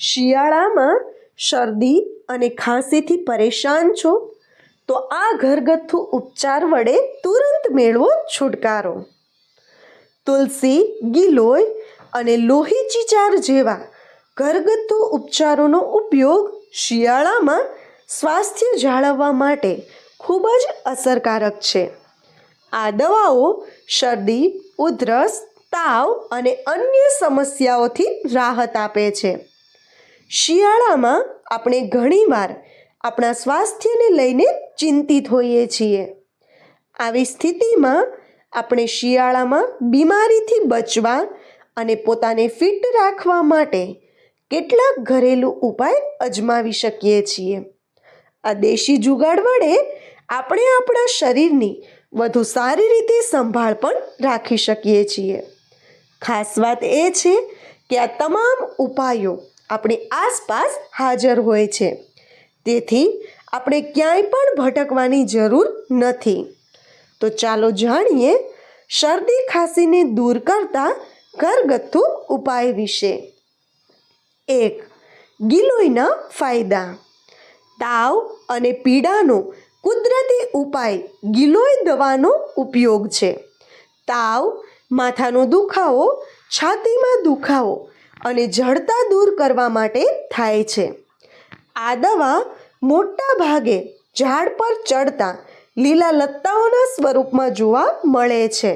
શિયાળામાં શરદી અને ખાંસીથી પરેશાન છો, તો આ ઘરગથ્થુ ઉપચાર વડે તુરંત મેળવો છુટકારો. તુલસી, ગિલોય અને લોહી ચીચાર જેવા ઘરગથ્થુ ઉપચારોનો ઉપયોગ શિયાળામાં સ્વાસ્થ્ય જાળવવા માટે ખૂબ જ અસરકારક છે. આ દવાઓ શરદી, ઉધરસ, તાવ અને અન્ય સમસ્યાઓથી રાહત આપે છે. શિયાળામાં આપણે ઘણીવાર આપણા સ્વાસ્થ્યને લઈને ચિંતિત હોઈએ છીએ. આવી સ્થિતિમાં આપણે શિયાળામાં બીમારીથી બચવા અને પોતાને ફિટ રાખવા માટે કેટલાક ઘરેલું ઉપાય અજમાવી શકીએ છીએ. આ દેશી જુગાડ વડે આપણે આપણા શરીરની વધુ સારી રીતે સંભાળ પણ રાખી શકીએ છીએ. ખાસ વાત એ છે કે આ તમામ ઉપાયો આપણી આસપાસ હાજર હોય છે. તેથી આપણે ક્યાંય પણ ભટકવાની જરૂર નથી. તો ચાલો જાણીએ શરદી ખાંસીને દૂર કરતા ઘરગથ્થુ ઉપાય વિશે. એક, ગિલોયના ફાયદા. તાવ અને પીડાનો કુદરતી ઉપાય ગિલોય દવાનો ઉપયોગ છે. તાવ, માથાનો દુખાવો, છાતીમાં દુખાવો અને જડતા દૂર કરવા માટે થાય છે. આ દવા મોટા ભાગે ઝાડ પર ચડતા લીલા લત્તાઓના સ્વરૂપમાં જોવા મળે છે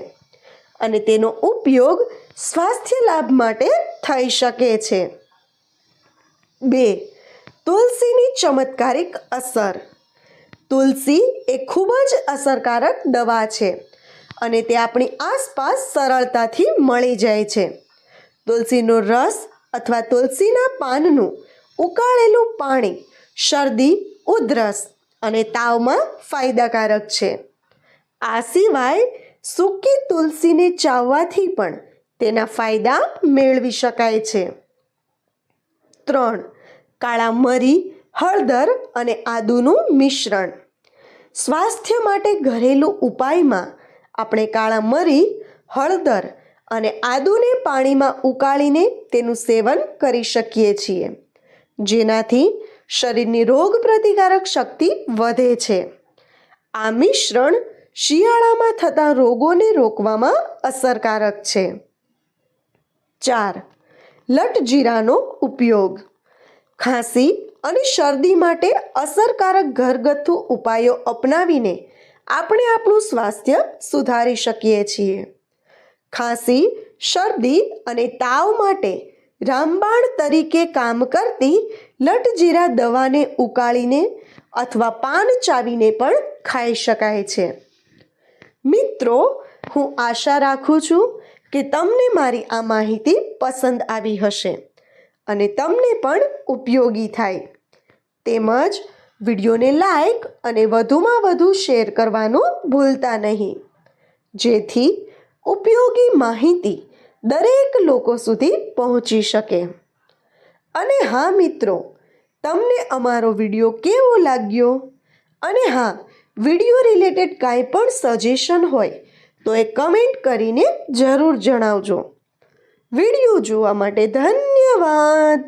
અને તેનો ઉપયોગ સ્વાસ્થ્ય લાભ માટે થઈ શકે છે. બે, તુલસીની ચમત્કારિક અસર. તુલસી એ ખૂબ જ અસરકારક દવા છે અને તે આપણી આસપાસ સરળતાથી મળી જાય છે. તુલસીનો રસ અથવા તુલસીના પાનનું ઉકાળેલું પાણી શરદી, ઉધરસ અને તાવમાં ફાયદાકારક છે. આ સિવાય સૂકી તુલસીને ચાવવાથી પણ તેના ફાયદા મેળવી શકાય છે. ત્રણ, કાળા મરી, હળદર અને આદુનું મિશ્રણ. સ્વાસ્થ્ય માટે ઘરેલું ઉપાયમાં આપણે કાળા મરી, હળદર અને આદુને પાણીમાં ઉકાળીને તેનું સેવન કરી શકીએ છીએ. જેનાથી શરીરની રોગ પ્રતિકારક શક્તિ વધે છે. આ મિશ્રણ શિયાળામાં થતા રોગોને રોકવામાં અસરકારક છે. ચાર. લટજીરાનો ઉપયોગ. ખાંસી અને શરદી માટે અસરકારક ઘરગથ્થુ ઉપાયો અપનાવીને આપણે આપણું સ્વાસ્થ્ય સુધારી શકીએ છીએ. ખાંસી, શરદી અને તાવ માટે રામબાણ તરીકે કામ કરતી લટજીરા દવાને ઉકાળીને અથવા પાન ચાવીને પણ ખાઈ શકાય છે. મિત્રો, હું આશા રાખું છું કે તમને મારી આ માહિતી પસંદ આવી હશે અને તમને પણ ઉપયોગી થાય. તેમજ વિડીયોને લાઈક અને વધુમાં વધુ શેર કરવાનું ભૂલતા નહીં. જેથી ઉપયોગી માહિતી દરેક લોકો સુધી પહોંચી શકે. અને હા, મિત્રો, તમને અમારો વીડિયો કેવો લાગ્યો? અને હા, વીડિયો રિલેટેડ કાંઈ પણ સજેશન હોય, તો એ કમેન્ટ કરીને જરૂર જણાવજો. વીડિયો જોવા માટે ધન્યવાદ!